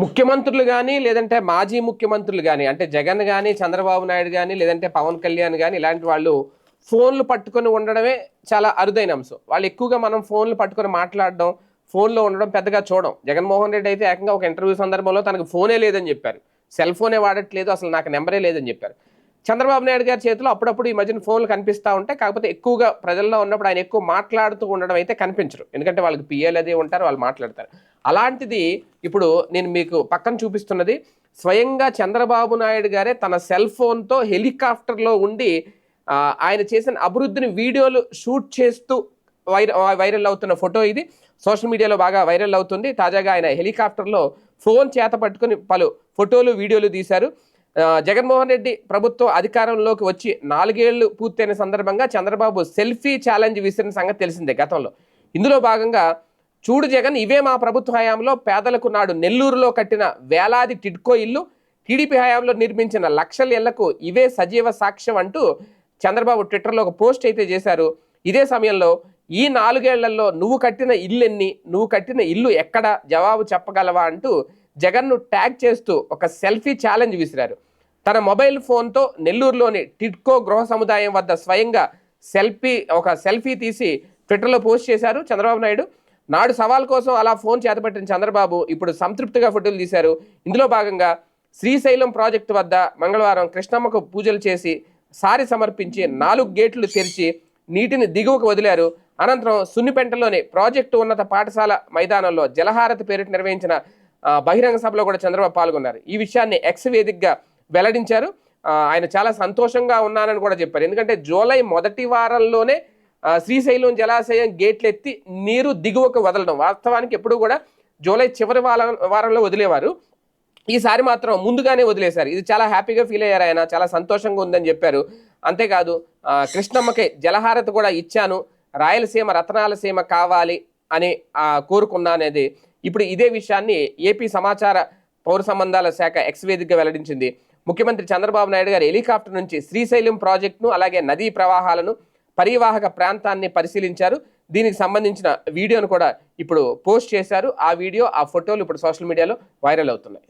ముఖ్యమంత్రులు కానీ లేదంటే మాజీ ముఖ్యమంత్రులు కానీ అంటే జగన్ కానీ చంద్రబాబు నాయుడు కానీ లేదంటే పవన్ కళ్యాణ్ కానీ ఇలాంటి వాళ్ళు ఫోన్లు పట్టుకొని ఉండడమే చాలా అరుదైన అంశం. వాళ్ళు ఎక్కువగా మనం ఫోన్లు పట్టుకొని మాట్లాడడం ఫోన్లో ఉండడం పెద్దగా చూడడం జగన్మోహన్ రెడ్డి అయితే ఏకంగా ఒక ఇంటర్వ్యూ సందర్భంలో తనకు ఫోనే లేదని చెప్పారు. సెల్ ఫోనే వాడట్లేదు అసలు నాకు నెంబరే లేదని చెప్పారు. చంద్రబాబు నాయుడు గారి చేతిలో అప్పుడప్పుడు ఈ మధ్యన ఫోన్లు కనిపిస్తూ ఉంటాయి. కాకపోతే ఎక్కువగా ప్రజల్లో ఉన్నప్పుడు ఆయన ఎక్కువ మాట్లాడుతూ ఉండడం అయితే కనిపించరు. ఎందుకంటే వాళ్ళకి పిఏలు అదే ఉంటారు వాళ్ళు మాట్లాడతారు. అలాంటిది ఇప్పుడు నేను మీకు పక్కన చూపిస్తున్నది స్వయంగా చంద్రబాబు నాయుడు గారే తన సెల్ ఫోన్తో హెలికాప్టర్లో ఉండి ఆయన చేసిన అభివృద్ధిని వీడియోలు షూట్ చేస్తూ వైర వైరల్ అవుతున్న ఫోటో ఇది. సోషల్ మీడియాలో బాగా వైరల్ అవుతుంది. తాజాగా ఆయన హెలికాప్టర్లో ఫోన్ చేత పట్టుకొని పలు ఫోటోలు వీడియోలు తీశారు. జగన్మోహన్ రెడ్డి ప్రభుత్వం అధికారంలోకి వచ్చి నాలుగేళ్ళు పూర్తయిన సందర్భంగా చంద్రబాబు సెల్ఫీ ఛాలెంజ్ విసిరిన సంగతి తెలిసిందే గతంలో. ఇందులో భాగంగా చూడు జగన్ ఇవే మా ప్రభుత్వ హయాంలో పేదలకు నాడు నెల్లూరులో కట్టిన వేలాది టిడ్కో ఇల్లు టీడీపీ హయాంలో నిర్మించిన లక్షల ఇళ్ళకు ఇవే సజీవ సాక్ష్యం అంటూ చంద్రబాబు ట్విట్టర్లో ఒక పోస్ట్ అయితే చేశారు. ఇదే సమయంలో ఈ నాలుగేళ్ళలో నువ్వు కట్టిన ఇల్లు ఎన్ని నువ్వు కట్టిన ఇల్లు ఎక్కడ? జవాబు చెప్పగలవా? అంటూ జగన్ను ట్యాగ్ చేస్తూ ఒక సెల్ఫీ ఛాలెంజ్ విసిరారు. తన మొబైల్ ఫోన్తో నెల్లూరులోని టిడ్కో గృహ సముదాయం వద్ద స్వయంగా సెల్ఫీ ఒక సెల్ఫీ తీసి ట్విట్టర్లో పోస్ట్ చేశారు చంద్రబాబు నాయుడు. నాడు సవాల్ కోసం అలా ఫోన్ చేతపట్టిన చంద్రబాబు ఇప్పుడు సంతృప్తిగా ఫోటోలు తీశారు. ఇందులో భాగంగా శ్రీశైలం ప్రాజెక్టు వద్ద మంగళవారం కృష్ణమ్మకు పూజలు చేసి సారి సమర్పించి నాలుగు గేట్లు తెరిచి నీటిని దిగువకు వదిలారు. అనంతరం సున్నిపెంటలోని ప్రాజెక్టు ఉన్నత పాఠశాల మైదానంలో జలహారతి పేరిట నిర్వహించిన బహిరంగ సభలో కూడా చంద్రబాబు పాల్గొన్నారు. ఈ విషయాన్ని ఎక్స్ వేదికగా వెల్లడించారు. ఆయన చాలా సంతోషంగా ఉన్నానని కూడా చెప్పారు. ఎందుకంటే జూలై మొదటి వారంలోనే శ్రీశైలం జలాశయం గేట్లు ఎత్తి నీరు దిగువకు వదలడం. వాస్తవానికి ఎప్పుడు కూడా జూలై చివరి వారంలో వదిలేవారు. ఈసారి మాత్రం ముందుగానే వదిలేశారు. ఇది చాలా హ్యాపీగా ఫీల్ అయ్యారు ఆయన. చాలా సంతోషంగా ఉందని చెప్పారు. అంతేకాదు కృష్ణమ్మకి జలహారత కూడా ఇచ్చాను. రాయలసీమ రత్నాలసీమ కావాలి అని ఆ, కోరుకున్నా అనేది ఇప్పుడు ఇదే విషయాన్ని ఏపీ సమాచార పౌర సంబంధాల శాఖ ఎక్స్ వేదికగా వెల్లడించింది. ముఖ్యమంత్రి చంద్రబాబు నాయుడు గారు హెలికాప్టర్ నుంచి శ్రీశైలం ప్రాజెక్టును అలాగే నదీ ప్రవాహాలను పరివాహక ప్రాంతాన్ని పరిశీలించారు. దీనికి సంబంధించిన వీడియోను కూడా ఇప్పుడు పోస్ట్ చేశారు. ఆ వీడియో ఆ ఫోటోలు ఇప్పుడు సోషల్ మీడియాలో వైరల్ అవుతున్నాయి.